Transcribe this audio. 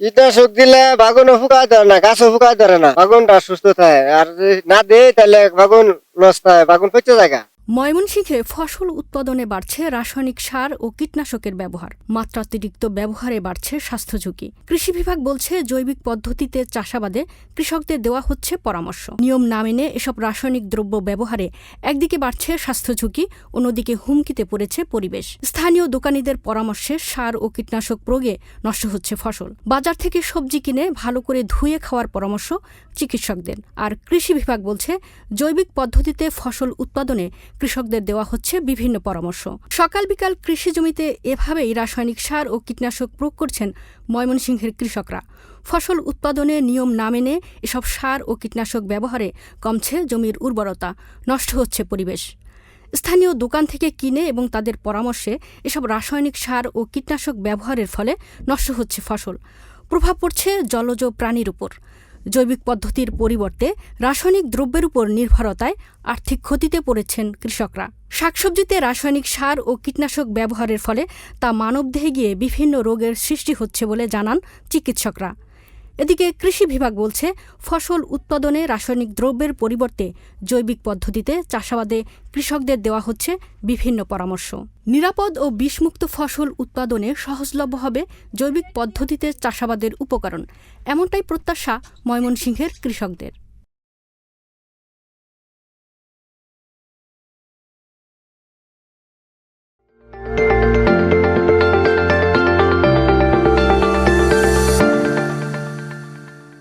কীটনাশক দিলে বাগুনও ফুকায় ধরে না, গাছও ফুকায় ধরে না, বাগুনটা সুস্থ থাকে। আর না দেয় তাহলে বাগুন নষ্ট হয়, বাগুন পচে জায়গা ময়মনসিংহে ফসল উৎপাদনে বাড়ছে রাসায়নিক সার ও কীটনাশকের ব্যবহার। মাত্রাতিরিক্ত ব্যবহারে বাড়ছে স্বাস্থ্য ঝুঁকি। কৃষি বিভাগ বলছে, জৈবিক পদ্ধতিতে চাষাবাদে কৃষকদের দেওয়া হচ্ছে পরামর্শ। নিয়ম না মেনে এসব রাসায়নিক দ্রব্য ব্যবহারে একদিকে বাড়ছে স্বাস্থ্য ঝুঁকি, অন্যদিকে হুমকিতে পড়েছে পরিবেশ। স্থানীয় দোকানীদের পরামর্শে সার ও কীটনাশক প্রয়োগে নষ্ট হচ্ছে ফসল। বাজার থেকে সবজি কিনে ভালো করে ধুয়ে খাওয়ার পরামর্শ চিকিৎসকদের। আর কৃষি বিভাগ বলছে, জৈবিক পদ্ধতিতে ফসল উৎপাদনে কৃষকদের দেওয়া হচ্ছে বিভিন্ন পরামর্শ। সকাল বিকাল কৃষি জমিতে এভাবেই রাসায়নিক সার ও কীটনাশক প্রয়োগ করছেন ময়মনসিংহের কৃষকরা। ফসল উৎপাদনে নিয়ম না মেনে এসব সার ও কীটনাশক ব্যবহারে কমছে জমির উর্বরতা, নষ্ট হচ্ছে পরিবেশ। স্থানীয় দোকান থেকে কিনে এবং তাদের পরামর্শে এসব রাসায়নিক সার ও কীটনাশক ব্যবহারের ফলে নষ্ট হচ্ছে ফসল। প্রভাব পড়ছে জলজ প্রাণীর উপর। জৈবিক পদ্ধতির পরিবর্তে রাসায়নিক দ্রব্যের উপর নির্ভরতায় আর্থিক ক্ষতিতে পড়েছেন কৃষকরা। শাকসবজিতে রাসায়নিক সার ও কীটনাশক ব্যবহারের ফলে তা মানবদেহে গিয়ে বিভিন্ন রোগের সৃষ্টি হচ্ছে বলে জানান চিকিৎসকরা। এদিকে কৃষি বিভাগ বলছে, ফসল উৎপাদনে রাসায়নিক দ্রব্যের পরিবর্তে জৈবিক পদ্ধতিতে চাষাবাদে কৃষকদের দেওয়া হচ্ছে বিভিন্ন পরামর্শ। নিরাপদ ও বিষমুক্ত ফসল উৎপাদনে সহজলভ্য হবে জৈবিক পদ্ধতিতে চাষাবাদের উপকরণ। এমনটাই প্রত্যাশা ময়মনসিংহের কৃষকদের।